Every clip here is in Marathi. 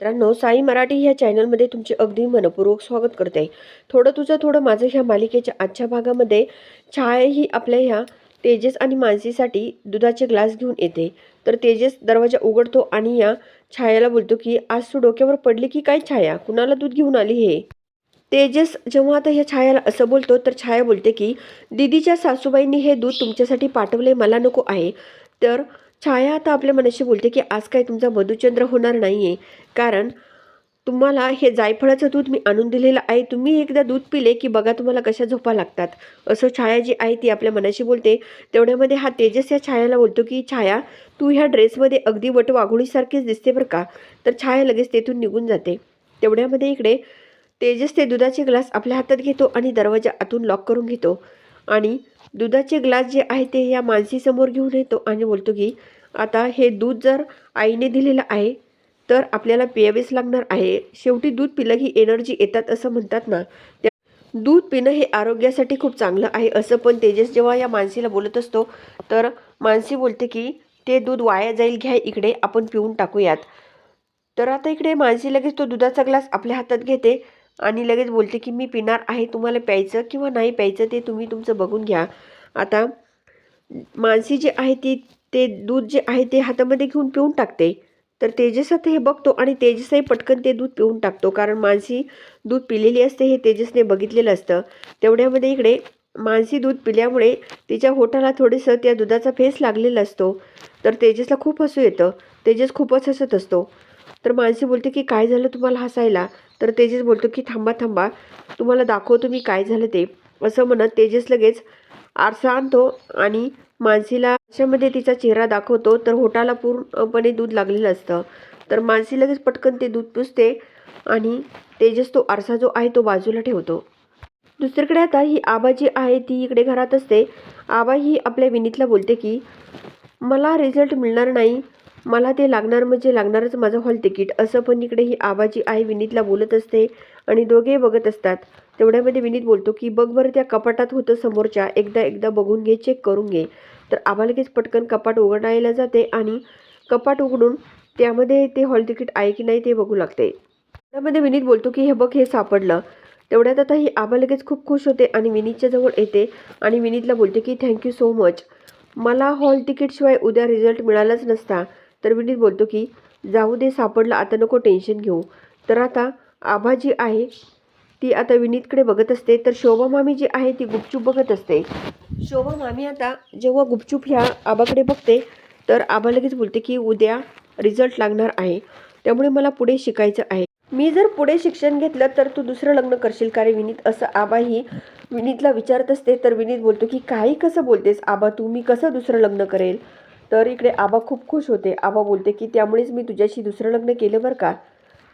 मित्रांनो साई मराठी ह्या चॅनलमध्ये तुमचे अगदी मनपूर्वक स्वागत करते. थोडं तुझं थोडं माझं ह्या मालिकेच्या आजच्या भागामध्ये छाया ही आपल्या ह्या तेजस आणि मानसीसाठी दुधाचे ग्लास घेऊन येते. तर तेजस दरवाजा उघडतो आणि या छायाला बोलतो की आज तू डोक्यावर पडली की काय छाया? कुणाला दूध घेऊन आली हे? तेजस जेव्हा आता ह्या छायाला असं बोलतो तर छाया बोलते की दीदीच्या सासूबाईंनी हे दूध तुमच्यासाठी पाठवले मला नको आहे. तर छाया आता आपल्या मनाशी बोलते की आज काय तुमचा मधुचंद्र होणार नाही आहे कारण तुम्हाला हे जायफळाचं दूध मी आणून दिलेलं आहे. तुम्ही एकदा दूध पिले की बघा तुम्हाला कशा झोपा लागतात. असं छाया जी आहे ती आपल्या मनाशी बोलते. तेवढ्यामध्ये हा तेजस या छायाला बोलतो की छाया तू ह्या ड्रेसमध्ये अगदी वट वाघोळीसारखीच दिसते बरं का? तर छाया लगेच तेथून निघून जाते. तेवढ्यामध्ये इकडे तेजस ते दुधाचे ग्लास आपल्या हातात घेतो आणि दरवाजा आतून लॉक करून घेतो. आणि दुधाचे ग्लास जे आहे ते या मानसीसमोर घेऊन येतो आणि बोलतो की आता हे दूध जर आईने दिलेलं आहे तर आपल्याला प्यावेच लागणार आहे. शेवटी दूध पिलं ही एनर्जी येतात असं म्हणतात ना. त्या दूध पिणं हे आरोग्यासाठी खूप चांगलं आहे असं पण तेजस जेव्हा या मानसीला बोलत असतो तर मानसी बोलते की ते दूध वाया जाईल घ्या इकडे आपण पिऊन टाकूयात. तर आता इकडे मानसी लगेच तो दुधाचा ग्लास आपल्या हातात घेते. आणि लगेच बोलते की मी पिणार आहे तुम्हाला प्यायचं किंवा नाही प्यायचं ते तुम्ही तुमचं बघून घ्या. आता मानसी जे आहे ती ते दूध जे आहे ते हातामध्ये घेऊन पिऊन टाकते. तर तेजस आता हे बघतो आणि तेजसही पटकन ते दूध पिऊन टाकतो. कारण मानसी दूध पिलेली असते हे तेजसने बघितलेलं असतं. तेवढ्यामध्ये इकडे मानसी दूध पिल्यामुळे तिच्या होठाला थोडंसं त्या दुधाचा फेस लागलेला असतो. तर तेजसला खूप हसू येतं. तेजस खूपच हसत असतो. तर मानसी बोलते की काय झालं तुम्हाला हसायला? तर तेजस बोलतो की थांबा थांबा. तुम्हाला दाखवतो मी काय झालं ते. असं म्हणत तेजस लगेच आरसा आणतो आणि मानसीला आरशामध्ये तिचा चेहरा दाखवतो. तर होटाला पूर्णपणे दूध लागलेलं असतं. तर मानसी लगेच पटकन ते दूध पुसते आणि तेजस तो आरसा जो आहे तो बाजूला ठेवतो. दुसरीकडे आता ही आबा जी आहे ती इकडे घरात असते. आबा ही आपल्या विनीतला बोलते की मला रिझल्ट मिळणार नाही. मला ते लागणार म्हणजे लागणारच माझं हॉल तिकीट असं पण इकडे ही आबाजी आहे विनीतला बोलत असते आणि दोघे बघत असतात. तेवढ्यामध्ये विनीत बोलतो की बघ बरं त्या कपाटात होतं समोरच्या. एकदा एकदा बघून घे चेक करून घे. तर आबा लगेच पटकन कपाट उघडायला जाते आणि कपाट उघडून त्यामध्ये ते हॉल तिकीट आहे की नाही ते बघू लागते. त्यामध्ये विनीत बोलतो की हे बघ हे सापडलं. तेवढ्यात आता ही आबा लगेच खूप खुश होते आणि विनीतच्या जवळ येते आणि विनीतला बोलते की थँक्यू सो मच मला हॉल तिकीटशिवाय उद्या रिझल्ट मिळालाच नसता. तर विनीत बोलतो की जाऊ दे सापडलं आता नको टेन्शन घेऊ. तर आता आभा जी आहे ती आता विनीतकडे बघत असते. तर शोभा मामी जी आहे ती गुपचूप बघत असते. शोभा मामी आता जेव्हा गुपचूप ह्या आबाकडे बघते तर आबा लगेच बोलते की उद्या रिझल्ट लागणार आहे. त्यामुळे मला पुढे शिकायचं आहे. मी जर पुढे शिक्षण घेतलं तर तू दुसरं लग्न करशील. का रे विनीत असं आबाही विनीतला विचारत असते. तर विनीत बोलतो की काही कसं बोलतेस आबा तू? मी कसं दुसरं लग्न करेल? तर इकडे आबा खूप खुश होते. आबा बोलते की त्यामुळेच मी तुझ्याशी दुसरं लग्न केलं बरं का?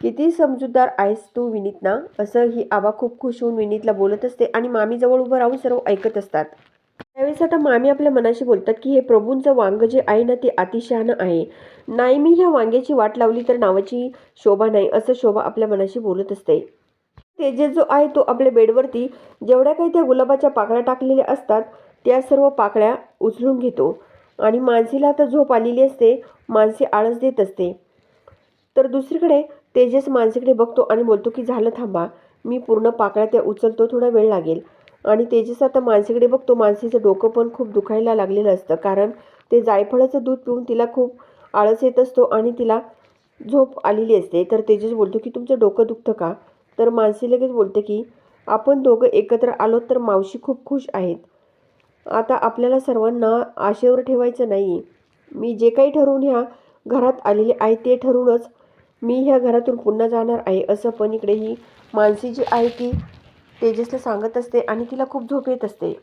किती समजूतदार आहेस तू विनीत ना असं ही आबा खूप खुश होऊन विनीतला बोलत असते आणि मामीजवळ उभं राहून सर्व ऐकत असतात. त्यावेळेस आता मामी आपल्या मनाशी बोलतात की हे प्रभूंचं वांग जे आहे ना ते अतिशहाणं आहे. नाही मी ह्या वांग्याची वाट लावली तर नावाची शोभा नाही असं शोभा आपल्या मनाशी बोलत असते. तेजस जो आहे तो आपल्या बेडवरती जेवढ्या काही त्या गुलाबाच्या पाकळ्या टाकलेल्या असतात त्या सर्व पाकळ्या उचलून घेतो. आणि मानसीला तर झोप आलेली असते मानसी आळस देत असते. तर दुसरीकडे तेजस मानसीकडे बघतो आणि बोलतो की झालं थांबा मी पूर्ण पाकळ्या त्या उचलतो थोडा वेळ लागेल. आणि तेजस आता मानसीकडे बघतो मानसीचं डोकं पण खूप दुखायला लागलेलं असतं कारण ते जायफळाचं दूध पिऊन तिला खूप आळस येत असतो आणि तिला झोप आलेली असते. तर तेजस बोलतो की तुमचं डोकं दुखतं का? तर मानसी लगेच बोलते की आपण दोघं एकत्र आलो तर मावशी खूप खुश आहेत. आता आपल्याला सर्वांना आशेवर ठेवायचं नाही. मी जे काही ठरवून ह्या घरात आलेले आहे ते ठरूनच मी ह्या घरातून पुन्हा जाणार आहे असं पण इकडे ही मानसी जी आहे ती तेजसला सांगत असते आणि तिला खूप झोप येत असते.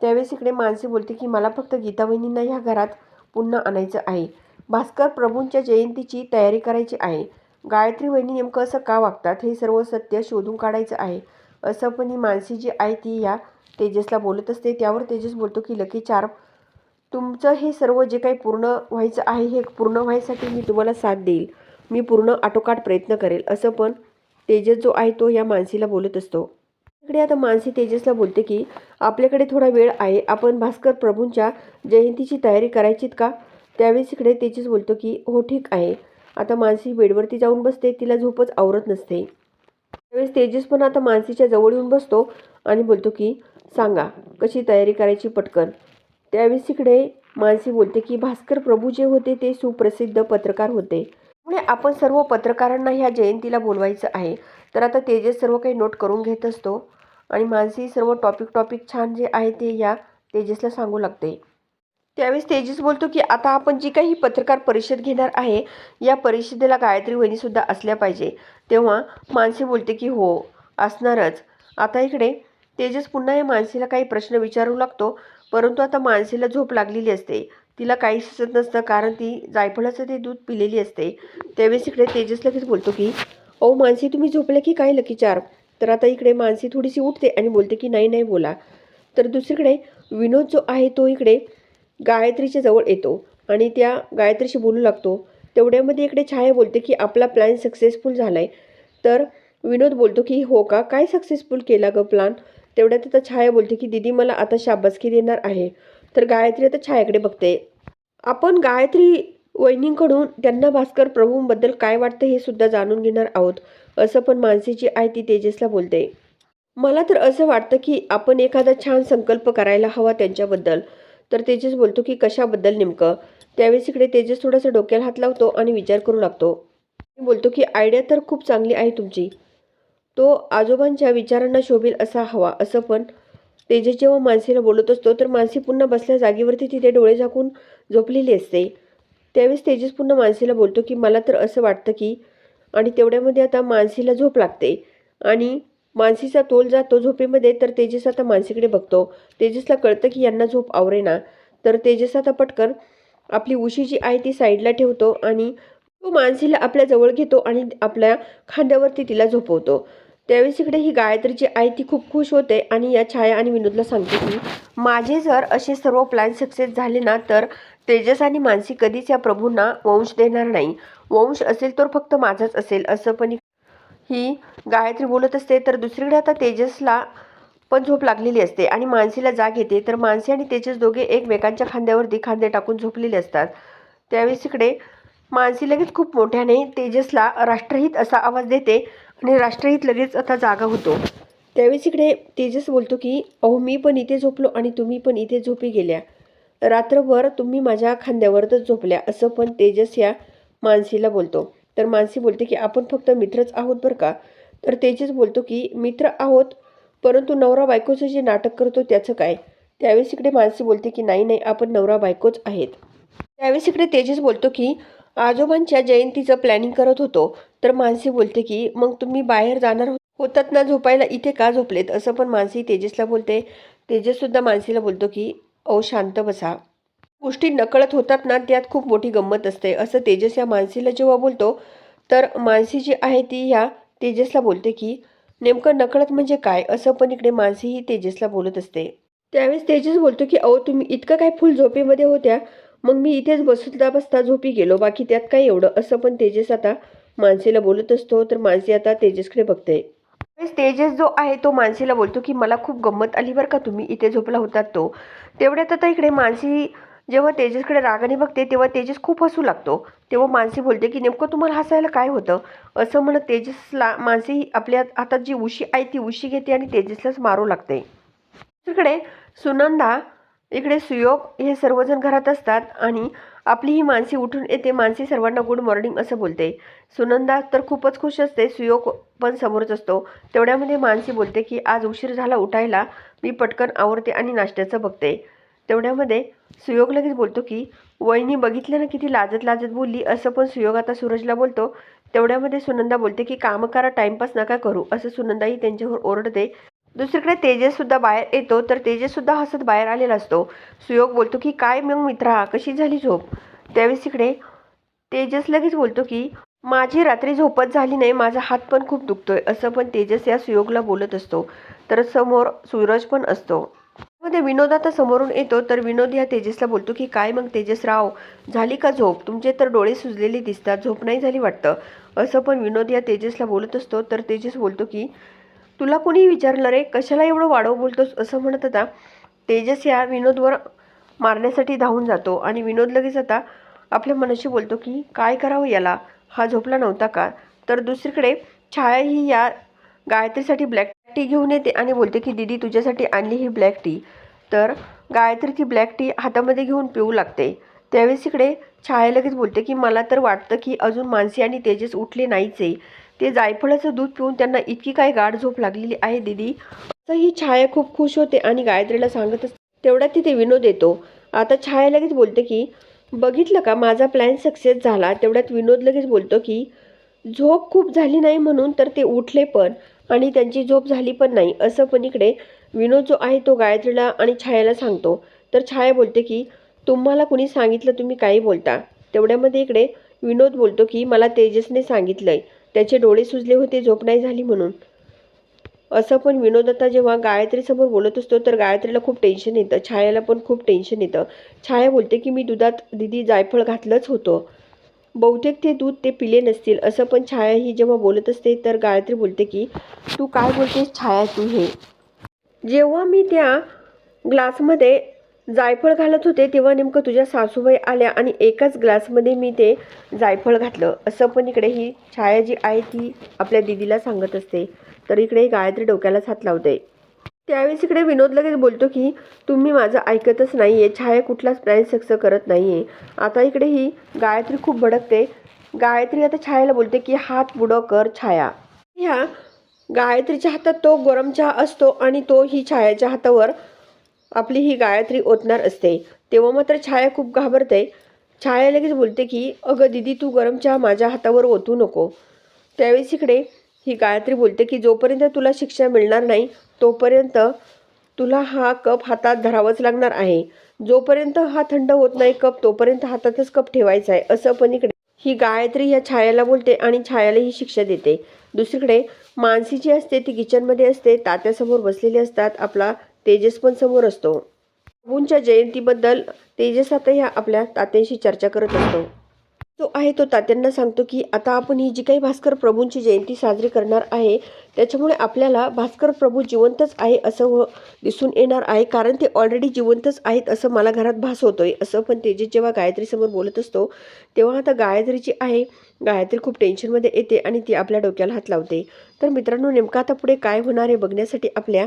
त्यावेळेस इकडे मानसी बोलते की मला फक्त गीता वहिनींना ह्या घरात पुन्हा आणायचं आहे. भास्कर प्रभूंच्या जयंतीची तयारी करायची आहे. गायत्री वहिनी नेमकं असं का वागतात? हे सर्व सत्य शोधून काढायचं आहे. असं पण ही मानसी जी आहे ती या तेजसला बोलत असते. त्यावर तेजस बोलतो की लकी चार तुमचं हे सर्व जे काही पूर्ण व्हायचं आहे हे पूर्ण व्हायसाठी मी तुम्हाला साथ देईल. मी पूर्ण आटोकाट प्रयत्न करेल. असं पण तेजस जो आहे तो या मानसीला बोलत असतो. इकडे आता मानसी तेजसला बोलते की आपल्याकडे थोडा वेळ आहे. आपण भास्कर प्रभूंच्या जयंतीची तयारी करायचीत का? त्यावेळेस इकडे तेजस बोलतो की हो ठीक आहे. आता मानसी बेडवरती जाऊन बसते. तिला झोपच आवरत नसते. त्यावेळेस तेजस पण आता मानसीच्या जवळ येऊन बसतो आणि बोलतो की सांगा कशी तयारी करायची पटकन? त्यावेळेस इकडे मानसी बोलते की भास्कर प्रभू जे होते ते सुप्रसिद्ध पत्रकार होते. त्यामुळे आपण सर्व पत्रकारांना ह्या जयंतीला बोलवायचं आहे. तर आता तेजस सर्व काही नोट करून घेत असतो. आणि मानसी सर्व टॉपिक टॉपिक छान जे आहे ते या तेजसला सांगू लागते. त्यावेळेस तेजस बोलतो की आता आपण जी काही पत्रकार परिषद घेणार आहे या परिषदेला गायत्री वहिनीसुद्धा असल्या पाहिजे. तेव्हा मानसी बोलते की हो असणारच. आता इकडे तेजस पुन्हा या मानसीला काही प्रश्न विचारू लागतो परंतु आता मानसीला झोप लागलेली असते. तिला काही सुचत नसतं कारण ती जायफळाचं ते दूध पिलेली असते. त्यावेळेस इकडे तेजस लगेच बोलतो की ओ मानसी तुम्ही झोपले की काय लकी चार तर आता इकडे मानसी थोडीशी उठते आणि बोलते की नाही नाही बोला. तर दुसरीकडे विनोद जो आहे तो इकडे गायत्रीच्या जवळ येतो आणि त्या गायत्रीशी बोलू लागतो. तेवढ्यामध्ये इकडे छाया बोलते की आपला प्लॅन सक्सेसफुल झाला आहे तर विनोद बोलतो की हो का? काय सक्सेसफुल केला ग प्लॅन तेवढ्यात आता छाया बोलते की दीदी मला आता शाबासकी देणार आहे. तर गायत्री आता छायाकडे बघते. आपण गायत्री वहिनींकडून त्यांना भास्कर प्रभूंबद्दल काय वाटतं हे सुद्धा जाणून घेणार आहोत असं पण मानसीची आहे ती तेजसला बोलते. मला तर असं वाटतं की आपण एखादा छान संकल्प करायला हवा त्यांच्याबद्दल. तर तेजस बोलतो की कशाबद्दल नेमकं? त्यावेळेस इकडे तेजस थोडासा डोक्याला हात लावतो आणि विचार करू लागतो. बोलतो की आयडिया तर खूप चांगली आहे तुमची. तो आजोबांच्या विचारांना शोभेल असा हवा असं पण तेजे जेव्हा मानसीला बोलत असतो तर मानसी पुन्हा बसल्या जागेवरती तिथे डोळे झाकून झोपलेली असते. त्यावेळेस तेजस पुन्हा मानसीला बोलतो की मला तर असं वाटतं की आणि तेवढ्यामध्ये आता मानसीला झोप लागते. आणि मानसीचा तोल जातो झोपेमध्ये तर तेजस आता मानसीकडे बघतो. तेजसला कळतं की यांना झोप आवरेना. तर तेजस आता पटकन आपली उशी जी आहे ती साईडला ठेवतो आणि तो मानसीला आपल्या जवळ घेतो आणि आपल्या खांद्यावरती तिला झोपवतो. त्यावेळेस इकडे ही गायत्रीची आई ती खूप खुश होते आणि या छाया आणि विनोदला सांगते की माझे जर असे सर्व प्लॅन सक्सेस झाले ना तर तेजस आणि मानसी कधीच या प्रभूंना वंश देणार नाही. वंश असेल तर फक्त माझाच असेल असं पण ही गायत्री बोलत असते. तर दुसरीकडे आता तेजसला पण झोप लागलेली असते आणि मानसीला जाग येते. तर मानसी आणि तेजस दोघे एकमेकांच्या खांद्यावरती खांदे टाकून झोपलेले असतात. त्यावेळेस इकडे मानसी लगेच खूप मोठ्याने तेजसला राष्ट्रहित असा आवाज देते. आणि राष्ट्रहित लगेच आता जागा होतो. त्यावेळेस इकडे तेजस बोलतो की अहो मी पण इथे झोपलो आणि तुम्ही पण इथे झोपी गेल्या. रात्रभर तुम्ही माझ्या खांद्यावरच झोपल्या असं पण तेजस या मानसीला बोलतो. तर मानसी बोलते की आपण फक्त मित्रच आहोत बरं का? तर तेजस बोलतो की मित्र आहोत परंतु नवरा बायकोचं जे नाटक करतो त्याचं काय? त्यावेळेस इकडे मानसी बोलते की नाही नाही आपण नवरा बायकोच आहेत. त्यावेळेस इकडे तेजस बोलतो की आजोबांच्या जयंतीचं प्लॅनिंग करत होतो तर मानसी बोलते की मग तुम्ही बाहेर जाणार हो- होतात ना झोपायला इथे का झोपलेत? असं पण मानसी तेजसला बोलते. तेजससुद्धा मानसीला बोलतो की अहो शांत बसा. गोष्टी नकळत होतात ना त्यात खूप मोठी गंमत असते. असं तेजस या मानसीला जेव्हा बोलतो तर मानसी जी आहे ती ह्या तेजसला बोलते की नेमकं नकळत म्हणजे काय? असं पण इकडे मानसी ही तेजसला बोलत असते. त्यावेळेस तेजस बोलतो की अहो तुम्ही इतकं काय फुल झोपेमध्ये होत्या? मग मी इथेच बसता बसता झोपी गेलो. बाकी त्यात काय एवढं? असं पण तेजस आता मानसीला बोलत असतो. तर मानसी आता तेजसकडे बघते. तेजस जो आहे तो मानसीला बोलतो की मला खूप गंमत आली बरं का तुम्ही? इथे झोपला होतात तो. तेवढ्यात आता इकडे मानसी जेव्हा तेजसकडे रागाने बघते तेव्हा तेजस खूप हसू लागतो. तेव्हा मानसी बोलते की नेमकं तुम्हाला हसायला काय होतं? असं म्हणत तेजसला मानसी आपल्या हातात जी उशी आहे ती उशी घेते आणि तेजसलाच मारू लागते. दुसरीकडे सुनंदा इकडे सुयोग हे सर्वजण घरात असतात आणि आपली ही मानसी उठून येते. मानसी सर्वांना गुड मॉर्निंग असं बोलते. सुनंदा तर खूपच खुश असते. सुयोग पण समोरच असतो. तेवढ्यामध्ये मानसी बोलते की आज उशीर झाला उठायला. मी पटकन आवरते आणि नाश्त्याचं बघते. तेवढ्यामध्ये सुयोग लगेच बोलतो की वहिनी बघितलं ना किती लाजत लाजत बोलली. असं पण सुयोग आता सूरजला बोलतो. तेवढ्यामध्ये सुनंदा बोलते की कामं करा टाईमपास नका करू. असं सुनंदाही त्यांच्यावर ओरडते. दुसरीकडे तेजससुद्धा बाहेर येतो तर तेजससुद्धा हसत बाहेर आलेला असतो. सुयोग बोलतो की काय मग मित्रा कशी झाली झोप? त्यावेळेस इकडे तेजस लगेच बोलतो की माझी रात्री झोपत झाली नाही माझा हात पण खूप दुखतोय. असं पण तेजस या सुयोगला बोलत असतो. तर समोर सूरज पण असतो. मध्ये विनोद आता समोरून येतो तर विनोद या तेजसला बोलतो की काय मग तेजस राव झाली का झोप? तुमचे तर डोळे सुजलेले दिसतात झोप नाही झाली वाटतं. असं पण विनोद या तेजसला बोलत असतो. तर तेजस बोलतो की तुला कोणी विचारलं रे? कशाला एवढं वाढव बोलतोस? असं म्हणत होता. तेजस या विनोदवर मारण्यासाठी धावून जातो आणि विनोद लगेच आता आपल्या मनाशी बोलतो की काय करावं याला? हा झोपला नव्हता का? तर दुसरीकडे छाया ही या गायत्रीसाठी ब्लॅक टी घेऊन येते आणि बोलते की दीदी तुझ्यासाठी आणली ही ब्लॅक टी. तर गायत्री ती ब्लॅक टी हातामध्ये घेऊन पिऊ लागते. त्यावेळेस इकडे छाया लगेच बोलते की मला तर वाटतं की अजून मानसी आणि तेजस उठले नाहीच. आहे ते जायफळाचं दूध पिऊन त्यांना इतकी काय गाढ झोप लागलेली आहे दीदी. असं ही छाया खूप खुश होते आणि गायत्रीला सांगत असते तेवढ्यात तिथे विनोद येतो. आता छाया लगेच बोलते की बघितलं का माझा प्लॅन सक्सेस झाला? तेवढ्यात विनोद लगेच बोलतो की झोप खूप झाली नाही म्हणून तर ते उठले पण आणि त्यांची झोप झाली पण नाही. असं पण इकडे विनोद जो आहे तो गायत्रीला आणि छायाला सांगतो. तर छाया बोलते की तुम्हाला कुणी सांगितलं तुम्ही काही बोलता? तेवढ्यामध्ये इकडे विनोद बोलतो की मला तेजसने सांगितलं आहे त्याचे डोळे सुजले होते झोप नाही झाली म्हणून. असं पण विनोद आता जेव्हा गायत्रीसमोर बोलत असतो तर गायत्रीला खूप टेन्शन येतं छायाला पण खूप टेन्शन येतं. छाया बोलते की मी दुधात दिदी जायफळ घातलंच होतं. बहुतेक ते दूध ते पिले नसतील. असं पण छाया ही जेव्हा बोलत असते तर गायत्री बोलते की तू काय बोलतेस छाया तू हे? जेव्हा मी त्या ग्लासमध्ये जायफळ घालत होते तेव्हा नेमकं तुझ्या सासूबाई आल्या आणि एकाच ग्लासमध्ये मी ते जायफळ घातलं. असं पण इकडे ही छाया जी आहे ती आपल्या दिदीला सांगत असते. तर इकडे गायत्री डोक्यालाच हात लावते. त्यावेळेस इकडे विनोद लगेच बोलतो की तुम्ही माझं ऐकतच नाही आहे छाया कुठलाच प्लॅन सक्सेस करत नाही आहे आता इकडे ही गायत्री खूप भडकते. गायत्री आता छायाला बोलते की हात पुढं कर छाया. ह्या गायत्रीच्या हातात तो गरम चहा असतो आणि तो ही छायाच्या हातावर आपली ही गायत्री ओतणार असते. तेव्हा मात्र छाया खूप घाबरते. छाया लगेच बोलते की अगं दिदी तू गरम चहा माझ्या हातावर ओतू नको. त्यावेळेस इकडे ही गायत्री बोलते की जोपर्यंत तुला शिक्षा मिळणार नाही तोपर्यंत तुला हा कप हातात धरावाच लागणार आहे. जोपर्यंत हा थंड होत नाही कप तोपर्यंत हातातच कप ठेवायचा आहे. असं पण इकडे ही गायत्री या छायाला बोलते आणि छायाला ही शिक्षा देते. दुसरीकडे मानसी जी असते ती किचनमध्ये असते तात्यासमोर बसलेली असतात आपला तेजस पण समोर असतो. प्रभूंच्या जयंतीबद्दल तेजस आता ह्या आपल्या तात्यांशी चर्चा करत असतो. तो आहे तो तात्यांना सांगतो की आता आपण ही जी काही भास्कर प्रभूंची जयंती साजरी करणार आहे त्याच्यामुळे आपल्याला भास्कर प्रभू जिवंतच आहे असं व दिसून येणार आहे. कारण ते ऑलरेडी जिवंतच आहेत असं मला घरात भास होतोय. असं पण तेजस जेव्हा गायत्रीसमोर बोलत असतो तेव्हा आता गायत्री जी आहे गायत्री खूप टेन्शनमध्ये येते आणि ती आपल्या डोक्याला हात लावते. तर मित्रांनो नेमकं आता पुढे काय होणार आहे बघण्यासाठी आपल्या